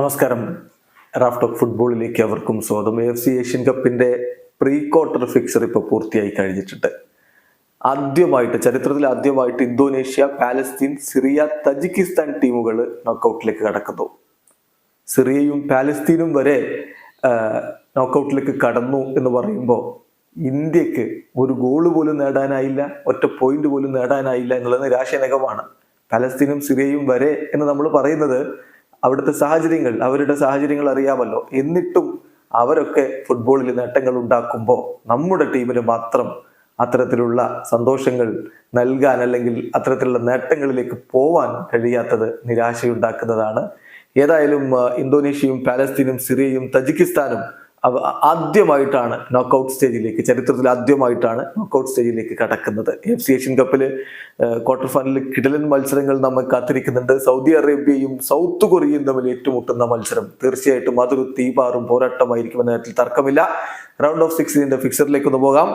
നമസ്കാരം. Raf talk ഫുട്ബോളിലേക്ക് അവർക്കും സ്വാഗതം. എഫ് സി ഏഷ്യൻ കപ്പിന്റെ പ്രീ ക്വാർട്ടർ ഫിക്സർ ഇപ്പോൾ പൂർത്തിയായി കഴിഞ്ഞിട്ടുണ്ട്. ആദ്യമായിട്ട് ചരിത്രത്തിൽ ആദ്യമായിട്ട് ഇന്തോനേഷ്യ പാലസ്തീൻ സിറിയ തജിക്കിസ്ഥാൻ ടീമുകൾ നോക്കൗട്ടിലേക്ക് കടക്കുന്നു. സിറിയയും പാലസ്തീനും വരെ നോക്കൗട്ടിലേക്ക് കടന്നു എന്ന് പറയുമ്പോൾ ഇന്ത്യയ്ക്ക് ഒരു ഗോൾ പോലും നേടാനായില്ല ഒറ്റ പോയിന്റ് പോലും നേടാനായില്ല എന്നുള്ളത് നിരാശജനകമാണ്. പാലസ്തീനും സിറിയയും വരെ എന്ന് നമ്മൾ പറയുന്നത് അവിടുത്തെ സാഹചര്യങ്ങൾ അവരുടെ സാഹചര്യങ്ങൾ അറിയാമല്ലോ. എന്നിട്ടും അവരൊക്കെ ഫുട്ബോളിൽ നേട്ടങ്ങൾ ഉണ്ടാക്കുമ്പോൾ നമ്മുടെ ടീമിന് മാത്രം അത്തരത്തിലുള്ള സന്തോഷങ്ങൾ നൽകാൻ അല്ലെങ്കിൽ അത്തരത്തിലുള്ള നേട്ടങ്ങളിലേക്ക് പോവാൻ കഴിയാത്തത് നിരാശയുണ്ടാക്കുന്നതാണ്. ഏതായാലും ഇന്തോനേഷ്യയും പാലസ്തീനും സിറിയയും തജിക്കിസ്ഥാനും ആദ്യമായിട്ടാണ് നോക്കൗട്ട് സ്റ്റേജിലേക്ക് ചരിത്രത്തിൽ ആദ്യമായിട്ടാണ് നോക്കൗട്ട് സ്റ്റേജിലേക്ക് കടക്കുന്നത്. എഫ് സി ഏഷ്യൻ കപ്പിൽ ക്വാർട്ടർ ഫൈനലിൽ കിടലൻ മത്സരങ്ങൾ നമ്മെ കാത്തിരിക്കുന്നുണ്ട്. സൗദി അറേബ്യയും സൗത്ത് കൊറിയയും തമ്മിൽ ഏറ്റുമുട്ടുന്ന മത്സരം. തീർച്ചയായിട്ടും അതൊരു തീപാറും പോരാട്ടമായിരിക്കും എന്ന കാര്യത്തിൽ തർക്കമില്ല. റൗണ്ട് ഓഫ് സിക്സിന്റെ ഫിക്സറിലേക്ക് ഒന്ന് പോകാം.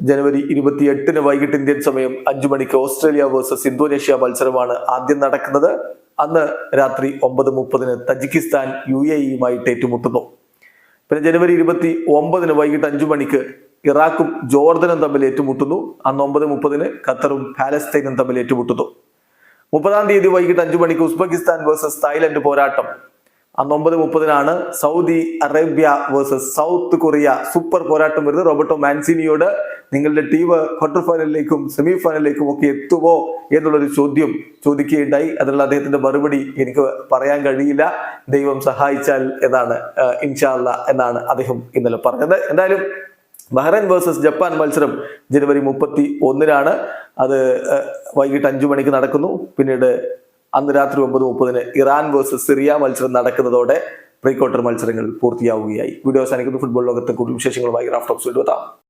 ജനുവരി ഇരുപത്തി എട്ടിന് വൈകിട്ട് ഇന്ത്യൻ സമയം അഞ്ചു മണിക്ക് ഓസ്ട്രേലിയ വേഴ്സസ് ഇന്തോനേഷ്യ മത്സരമാണ് ആദ്യം നടക്കുന്നത്. അന്ന് രാത്രി ഒമ്പത് മുപ്പതിന് തജിക്കിസ്ഥാൻ യു എ ഇയുമായിട്ട് ഏറ്റുമുട്ടുന്നു. പിന്നെ ജനുവരി ഇരുപത്തി ഒമ്പതിന് വൈകിട്ട് അഞ്ചു മണിക്ക് ഇറാഖും ജോർദനും തമ്മിൽ ഏറ്റുമുട്ടുന്നു. അന്ന് ഒമ്പത് മുപ്പതിന് ഖത്തറും പാലസ്തീനും തമ്മിൽ ഏറ്റുമുട്ടുന്നു. മുപ്പതാം തീയതി വൈകിട്ട് അഞ്ചു മണിക്ക് ഉസ്ബെക്കിസ്ഥാൻ വേഴ്സസ് തായ്ലൻഡ് പോരാട്ടം. അന്ന് ഒമ്പത് മുപ്പതിനാണ് Saudi Arabia versus South Korea super പോരാട്ടം വരുന്നത്. റോബർട്ടോ മാൻസിനിയോട് നിങ്ങളുടെ ടീം ക്വാർട്ടർ ഫൈനലിലേക്കും സെമി ഫൈനലിലേക്കും ഒക്കെ എത്തുമോ എന്നുള്ളൊരു ചോദ്യം ചോദിക്കുകയുണ്ടായി. അതിനുള്ള അദ്ദേഹത്തിന്റെ മറുപടി എനിക്ക് പറയാൻ കഴിയില്ല. ദൈവം സഹായിച്ചാൽ എന്നാണ് ഇൻഷാല്ല എന്നാണ് അദ്ദേഹം ഇന്നലെ പറഞ്ഞത്. എന്തായാലും ബഹ്റൈൻ വേഴ്സസ് ജപ്പാൻ മത്സരം ജനുവരി മുപ്പത്തി ഒന്നിനാണ്. അത് വൈകിട്ട് അഞ്ചു മണിക്ക് നടക്കുന്നു. പിന്നീട് അന്ന് രാത്രി ഒമ്പത് മുപ്പതിന് ഇറാൻ വേഴ്സസ് സിറിയ മത്സരം നടക്കുന്നതോടെ പ്രീ ക്വാർട്ടർ മത്സരങ്ങൾ പൂർത്തിയാവുകയായി. വീഡിയോ അവസാനിക്കുന്നു. ഫുട്ബോൾ ലോകത്തെ കൂടുതൽ വിശേഷങ്ങളുമായി റാഫ്റ്റോക്സ് എത്താം